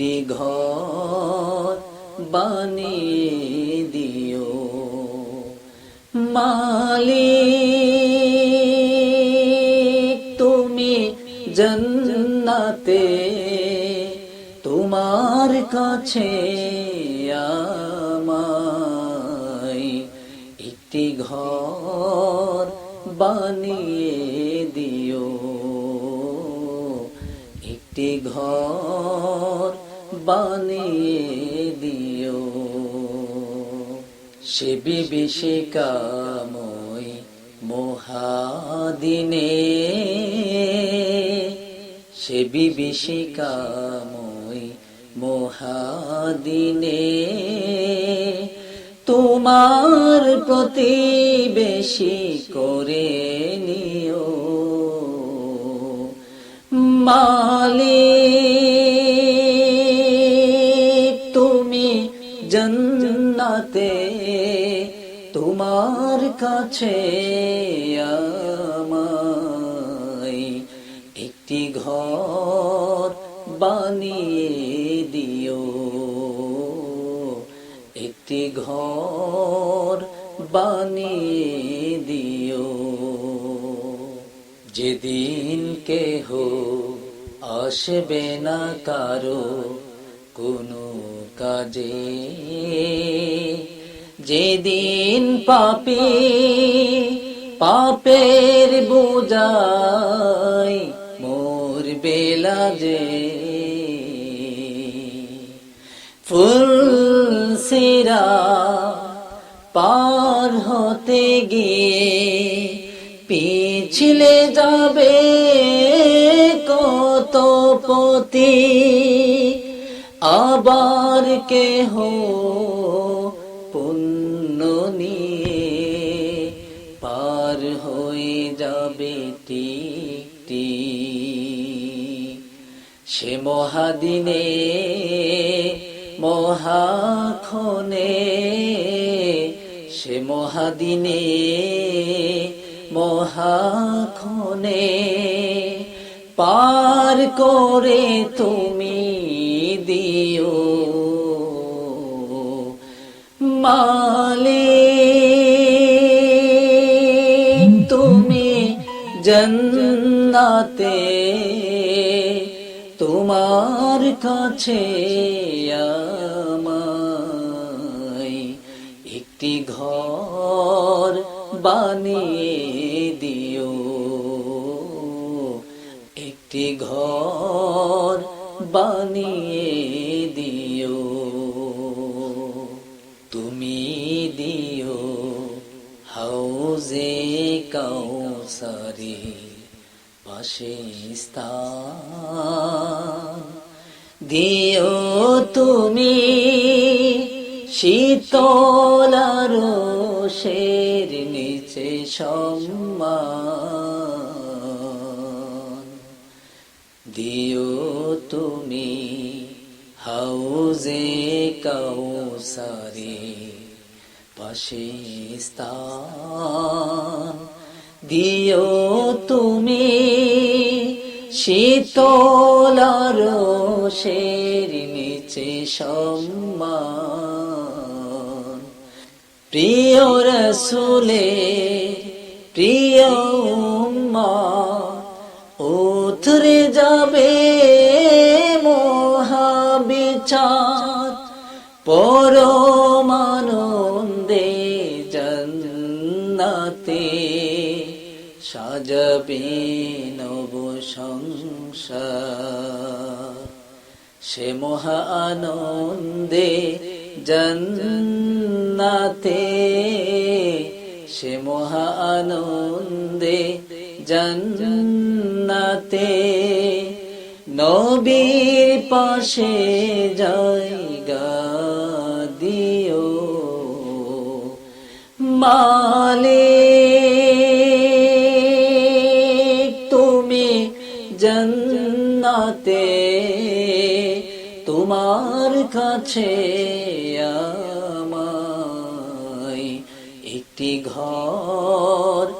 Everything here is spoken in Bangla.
একটি ঘর বানিয়ে দিও। মালিক, তুমি জন্নাতে, তোমার কাছে আমায় একটি ঘর বানিয়ে দিও। একটি ঘর বানিয়ে দিও। সে বিভীষিকাময় মহাদিনে। সে বিভীষিকাময় মহাদিনে। তোমার প্রতিবেশী করে নিও। মালিক জন্নাতে তোমার কাছে আমায় একটি ঘর বানিয়ে দিও। একটি ঘর বানিয়ে দিও। যেদিন কেহ আসবে না কারও কোনো কাজে। যেদিন পাপি পাপের বোঝাই মোর বেলা যে ফুল সিরা পার হতে গিয়ে পিছলে যাবে কত পতি। আবার কেহ পুণ্য নিয়ে পার হয়ে যাবে টিকটি সে মহাদিনে মহাক্ষণে সে মহাদিনে মহাক্ষণে পার করে তুমি দিও। মালিক তুমি জন্নাতে তোমার কাছে আমায় একটি ঘর বানিয়ে দিও। একটি ঘর বানিয়ে দিও। তুমি দিও হাউজে কাউসারি পাশে দিও তুমি শীতলার শের নিচে সম্মান। দিও তুমি হাউজে কাউসারি, পাশে স্থান। দিও তুমি শীতলার শের নিচে সম্মান। প্রিয় রসুলে প্রিয় উথরে যাবে মহাবিচার। পরমানন্দে জন্নাতে সাজবে নব সংসার। সে মহা আনন্দে জন্নাতে সে মহা আনন্দে জন্নাতে নবীর পাশে জায়গা দিও। মালে তুমি জন্নাতে তোমার কাছে আমায় একটি ঘর